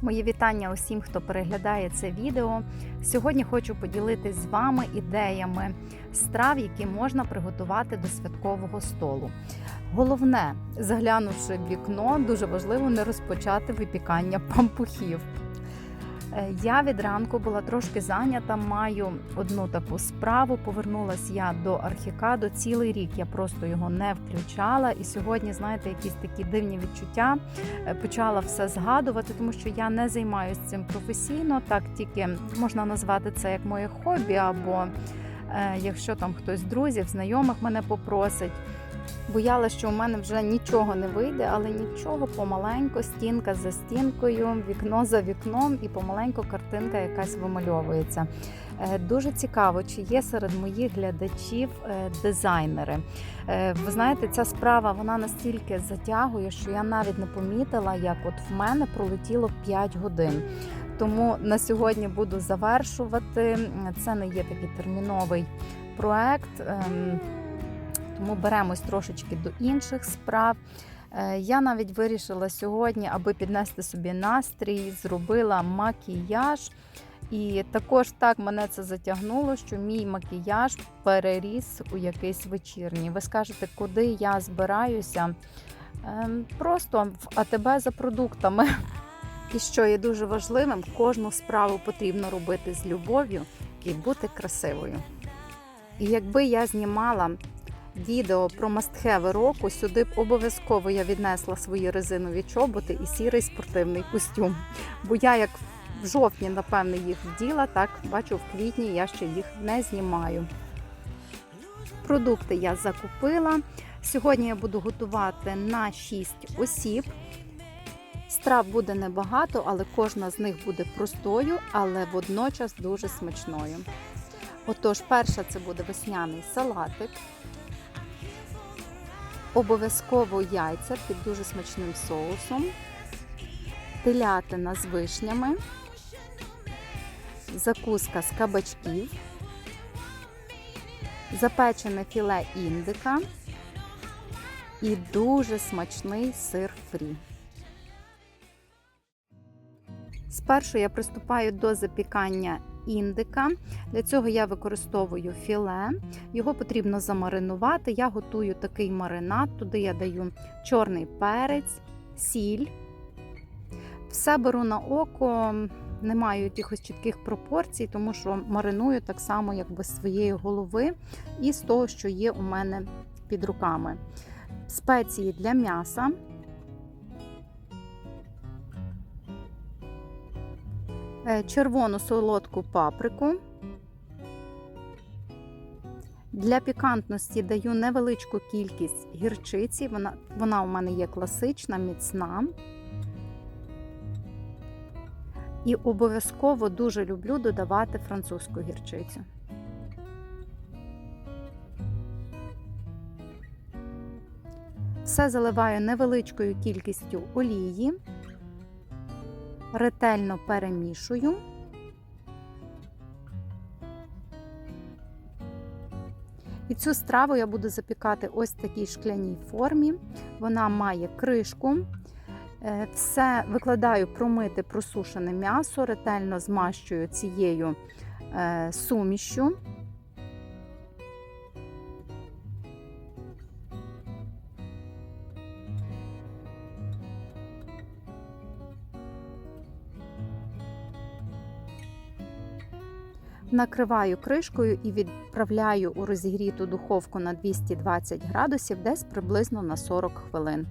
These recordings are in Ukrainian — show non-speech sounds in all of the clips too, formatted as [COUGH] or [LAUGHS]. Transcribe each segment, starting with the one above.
Мої вітання усім, хто переглядає це відео. Сьогодні хочу поділитись з вами ідеями страв, які можна приготувати до святкового столу. Головне, заглянувши в вікно, дуже важливо не розпочати випікання пампухів. Е, Я від ранку була трошки зайнята, маю одну таку справу. Повернулася я до архікаду цілий рік. Я просто його не включала. І сьогодні, знаєте, якісь такі дивні відчуття. Е, Почала все згадувати, тому що я не займаюся цим професійно. Так тільки можна назвати це як моє хобі, або е, якщо там хтось з друзів, знайомих мене попросить. Боялася, що у мене вже нічого не вийде, але нічого помаленько, стінка за стінкою, вікно за вікном, і помаленько картинка якась вимальовується. Е, Дуже цікаво, чи є серед моїх глядачів е, дизайнери. Е, Ви знаєте, ця справа вона настільки затягує, що я навіть не помітила, як от в мене пролетіло 5 годин. Тому на сьогодні буду завершувати. Це не є такий терміновий проект. Тому беремось трошечки до інших справ. Е, Я навіть вирішила сьогодні, аби піднести собі настрій, зробила макіяж. І також так мене це затягнуло, що мій макіяж переріс у якийсь вечірній. Ви скажете, куди я збираюся? Ем, Просто в АТБ за продуктами. [LAUGHS] І що є дуже важливим, кожну справу потрібно робити з любов'ю і бути красивою. І якби я знімала відео про мастхеви року, сюди б обов'язково я віднесла свої резинові чоботи і сірий спортивний костюм. Бо я як в жовтні, напевне, їх вділа, так бачу, в квітні я ще їх не знімаю. Продукти я закупила. Сьогодні я буду готувати на 6 осіб. Страв буде небагато, але кожна з них буде простою, але водночас дуже смачною. Отож, перша це буде весняний салатик. Обов'язково яйця під дуже смачним соусом, телятина з вишнями, закуска з кабачків, запечене філе індика і дуже смачний сир фрі. Спершу я приступаю до запікання індика. Для цього я використовую філе. Його потрібно замаринувати. Я готую такий маринад. Туди я даю чорний перець, сіль. Все беру на око, не маю якихось чітких пропорцій, тому що мариную так само, як без своєї голови, і з того, що є у мене під руками. Спеції для м'яса. Червону солодку паприку. Для пікантності даю невеличку кількість гірчиці. Вона, вона у мене є класична, міцна. І обов'язково дуже люблю додавати французьку гірчицю. Все заливаю невеличкою кількістю олії ретельно перемішую. І цю страву я буду запікати ось в такій шкляній формі. Вона має кришку. Е, Все викладаю промити просушене м'ясо, ретельно змащую цією е, сумішю. Накриваю кришкою і відправляю у розігріту духовку на 220 градусів десь приблизно на 40 хвилин.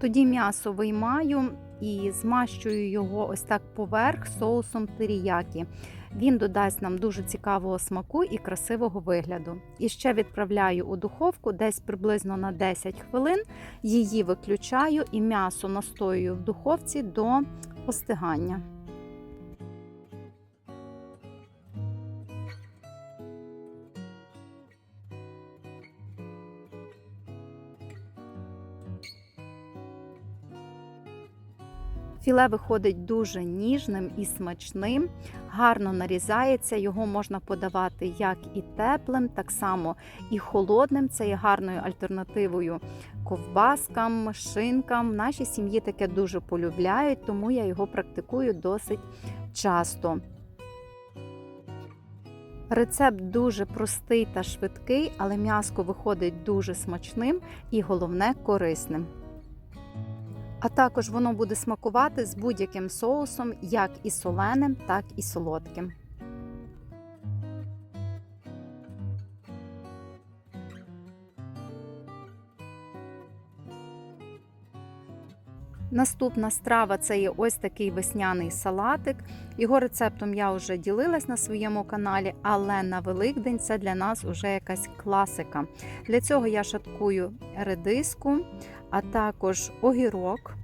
Тоді м'ясо виймаю і змащую його ось так поверх соусом теріякі. Він додасть нам дуже цікавого смаку і красивого вигляду. І ще відправляю у духовку десь приблизно на 10 хвилин. Її виключаю і м'ясо настоюю в духовці до остигання. Філе виходить дуже ніжним і смачним, гарно нарізається. Його можна подавати як і теплим, так само і холодним. Це є гарною альтернативою ковбаскам, шинкам. В нашій сім'ї таке дуже полюбляють, тому я його практикую досить часто. Рецепт дуже простий та швидкий, але м'яско виходить дуже смачним і головне корисним. А також воно буде смакувати з будь-яким соусом, як і соленим, так і солодким. Наступна страва це є ось такий весняний салатик. Його рецептом я вже ділилась на своєму каналі, але на Великдень це для нас вже якась класика. Для цього я шаткую редиску, а також огірок.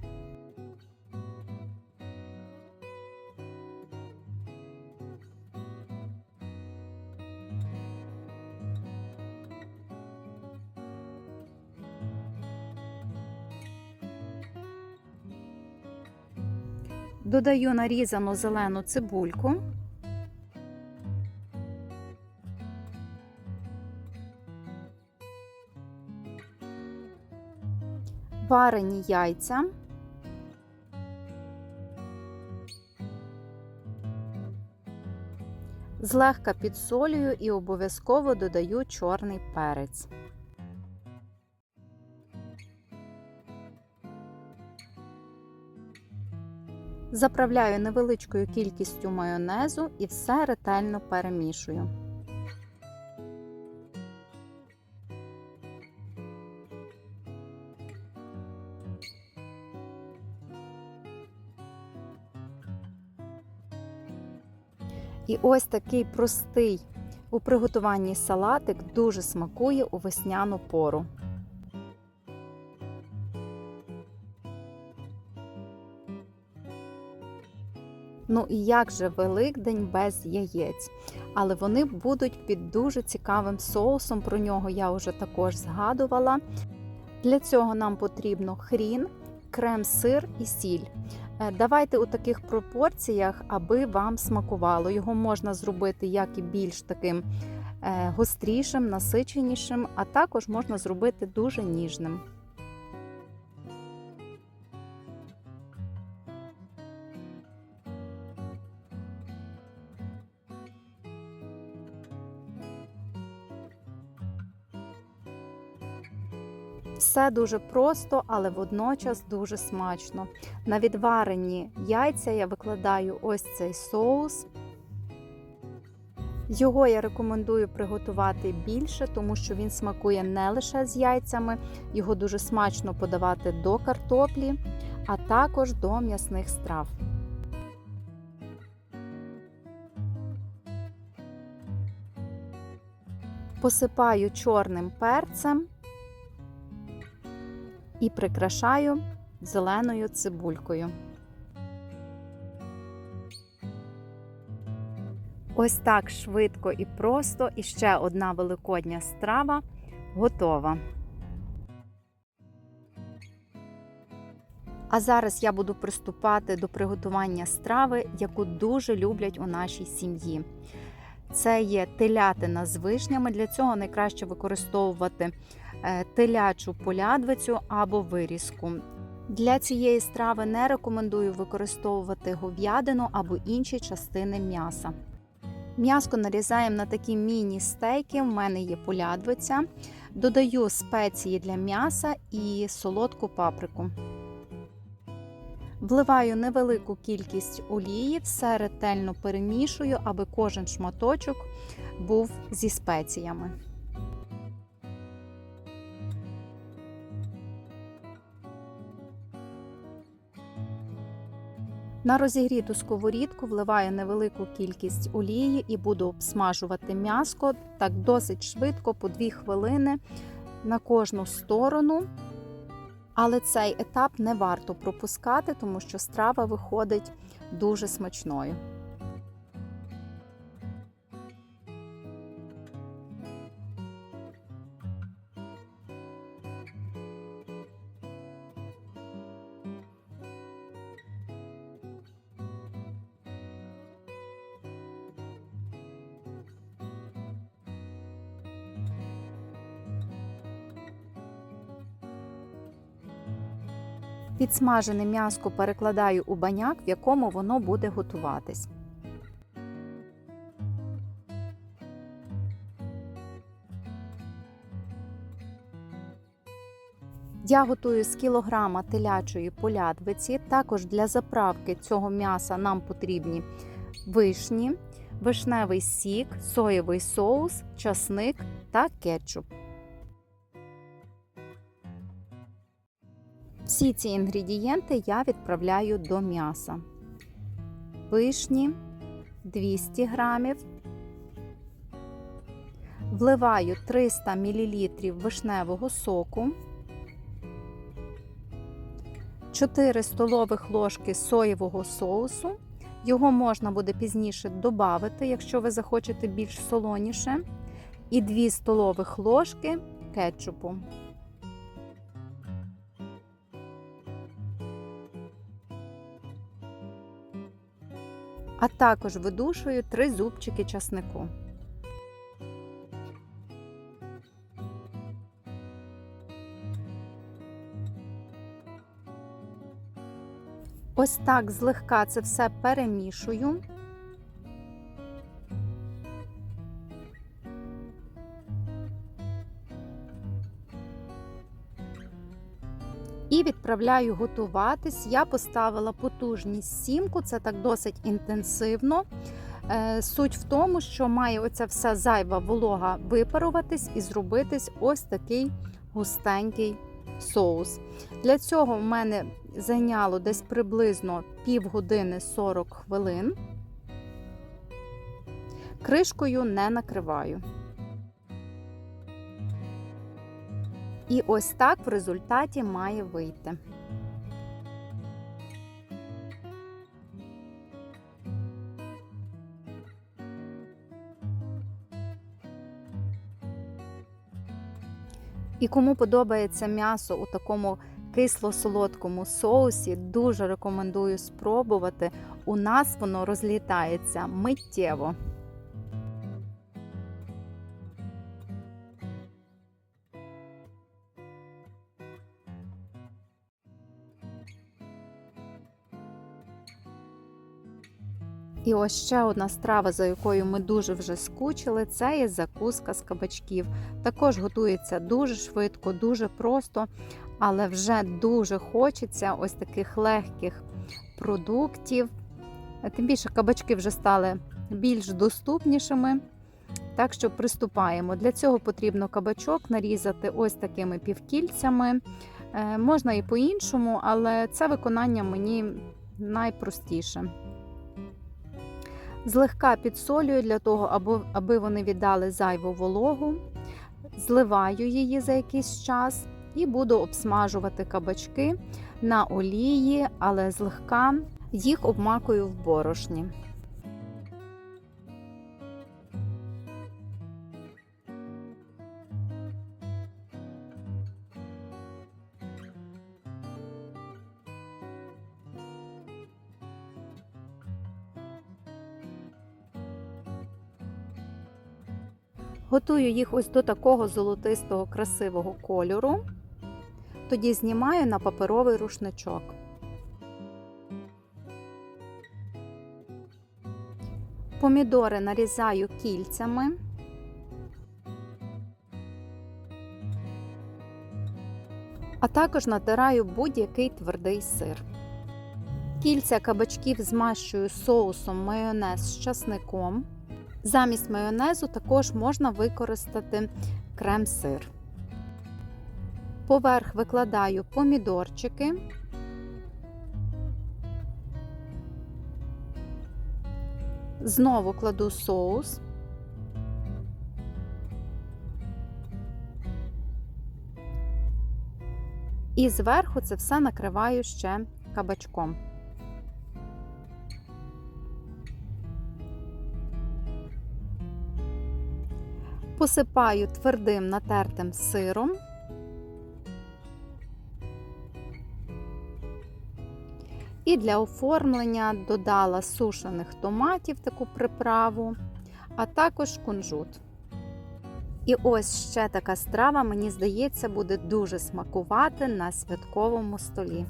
Додаю нарізану зелену цибульку. Варені яйця. Злегка підсолюю і обов'язково додаю чорний перець. Заправляю невеличкою кількістю майонезу і все ретельно перемішую. І ось такий простий у приготуванні салатик дуже смакує у весняну пору. Ну і як же Великдень без яєць? Але вони будуть під дуже цікавим соусом. Про нього я вже також згадувала. Для цього нам потрібно хрін, крем-сир і сіль. Е, давайте у таких пропорціях, аби вам смакувало. Його можна зробити як і більш таким е, гострішим, насиченішим, а також можна зробити дуже ніжним. Все дуже просто, але водночас дуже смачно. На відварені яйця я викладаю ось цей соус. Його я рекомендую приготувати більше, тому що він смакує не лише з яйцями, його дуже смачно подавати до картоплі, а також до м'ясних страв. Посипаю чорним перцем і прикрашаю зеленою цибулькою. Ось так швидко і просто, і ще одна великодня страва готова. А зараз я буду приступати до приготування страви, яку дуже люблять у нашій сім'ї. Це є телятина з вишнями. Для цього найкраще використовувати телячу полядвицю або вирізку. Для цієї страви не рекомендую використовувати говядину або інші частини м'яса. М'яско нарізаємо на такі міні-стейки, в мене є полядвиця. Додаю спеції для м'яса і солодку паприку. Вливаю невелику кількість олії, все ретельно перемішую, аби кожен шматочок був зі спеціями. На розігріту сковорідку вливаю невелику кількість олії і буду обсмажувати м'яско так досить швидко, по 2 хвилини на кожну сторону. Але цей етап не варто пропускати, тому що страва виходить дуже смачною. Підсмажене м'яско перекладаю у баняк, в якому воно буде готуватись. Я готую з кілограма телячої полядвиці. Також для заправки цього м'яса нам потрібні вишні, вишневий сік, соєвий соус, часник та кетчуп. Всі ці інгредієнти я відправляю до м'яса. Вишні 200 грамів. Вливаю 300 мл вишневого соку. 4 столових ложки соєвого соусу. Його можна буде пізніше додати, якщо ви захочете більш солоніше. І 2 столових ложки кетчупу. А також видушую три зубчики часнику. Ось так злегка це все перемішую. І відправляю готуватись. Я поставила потужність сімку, це так досить інтенсивно. Е, Суть в тому, що має оця вся зайва волога випаруватись і зробитись ось такий густенький соус. Для цього в мене зайняло десь приблизно півгодини 40 хвилин. Кришкою не накриваю. І ось так в результаті має вийти. І кому подобається м'ясо у такому кисло-солодкому соусі, дуже рекомендую спробувати. У нас воно розлітається миттєво. І ось ще одна страва, за якою ми дуже вже скучили, це є закуска з кабачків. Також готується дуже швидко, дуже просто, але вже дуже хочеться ось таких легких продуктів. Тим більше кабачки вже стали більш доступнішими. Так що приступаємо. Для цього потрібно кабачок нарізати ось такими півкільцями. Е, можна і по-іншому, але це виконання мені найпростіше. Злегка підсолюю для того, аби, вони віддали зайву вологу, зливаю її за якийсь час і буду обсмажувати кабачки на олії, але злегка їх обмакую в борошні. Готую їх ось до такого золотистого красивого кольору. Тоді знімаю на паперовий рушничок. Помідори нарізаю кільцями. А також натираю будь-який твердий сир. Кільця кабачків змащую соусом майонез з часником. Замість майонезу також можна використати крем-сир. Поверх викладаю помідорчики. Знову кладу соус. І зверху це все накриваю ще кабачком. Посипаю твердим натертим сиром. І для оформлення додала сушених томатів таку приправу, а також кунжут. І ось ще така страва, мені здається, буде дуже смакувати на святковому столі.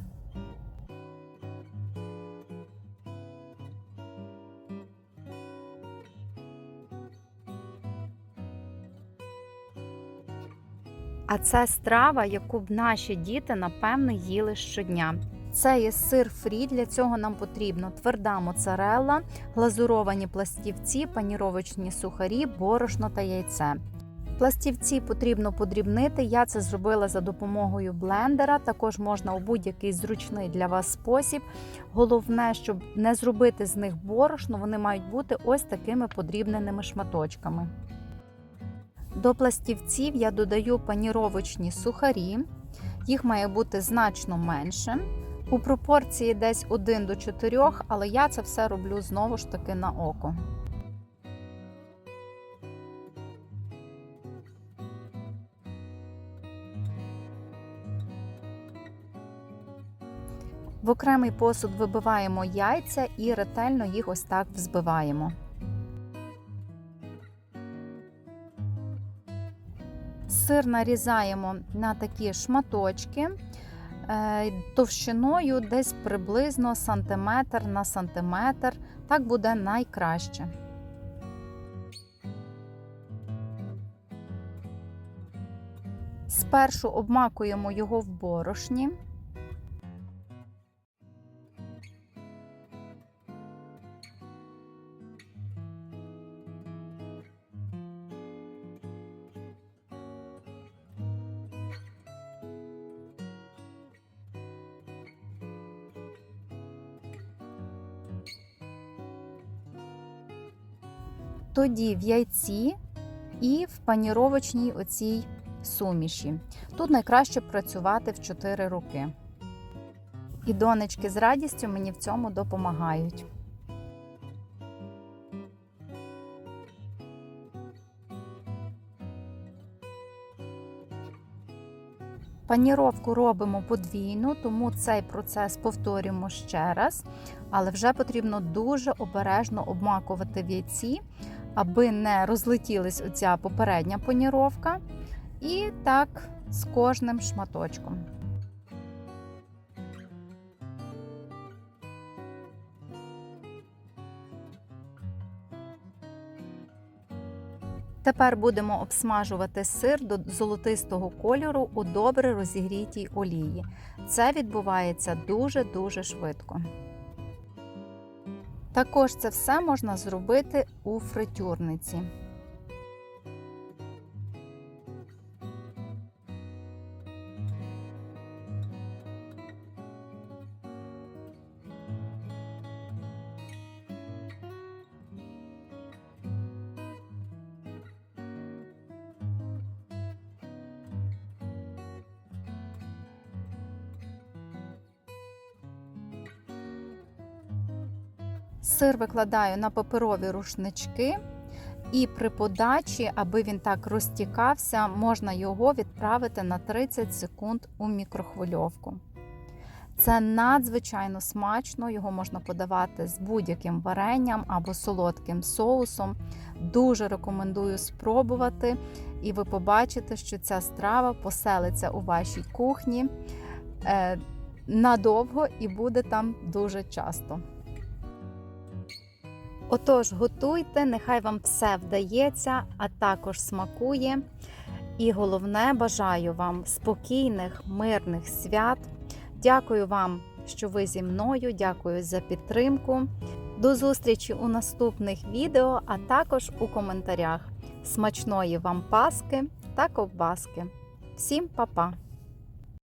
Це страва, яку б наші діти, напевно, їли щодня. Це є сир фрі. Для цього нам потрібно тверда моцарелла, глазуровані пластівці, паніровочні сухарі, борошно та яйце. Пластівці потрібно подрібнити. Я це зробила за допомогою блендера. Також можна у будь-який зручний для вас спосіб. Головне, щоб не зробити з них борошно, вони мають бути ось такими подрібненими шматочками. До пластівців я додаю паніровочні сухарі. Їх має бути значно менше. У пропорції десь 1 до 4, але я це все роблю знову ж таки на око. В окремий посуд вибиваємо яйця і ретельно їх ось так взбиваємо. Сир нарізаємо на такі шматочки е, товщиною десь приблизно сантиметр на сантиметр. Так буде найкраще. Спершу обмакуємо його в борошні. Тоді в яйці і в паніровочній оцій суміші. Тут найкраще працювати в 4 роки. І донечки з радістю мені в цьому допомагають. Паніровку робимо подвійну, тому цей процес повторюємо ще раз, але вже потрібно дуже обережно обмакувати в яйці, аби не розлетілась оця попередня паніровка. І так з кожним шматочком. Тепер будемо обсмажувати сир до золотистого кольору у добре розігрітій олії. Це відбувається дуже-дуже швидко. Також це все можна зробити у фритюрниці. Сир викладаю на паперові рушнички, і при подачі, аби він так розтікався, можна його відправити на 30 секунд у мікрохвильовку. Це надзвичайно смачно, його можна подавати з будь-яким варенням або солодким соусом. Дуже рекомендую спробувати, і ви побачите, що ця страва поселиться у вашій кухні е, надовго і буде там дуже часто. Отож, готуйте, нехай вам все вдається, а також смакує. І головне, бажаю вам спокійних, мирних свят. Дякую вам, що ви зі мною. Дякую за підтримку. До зустрічі у наступних відео, а також у коментарях. Смачної вам паски та ковбаски. Всім па-па!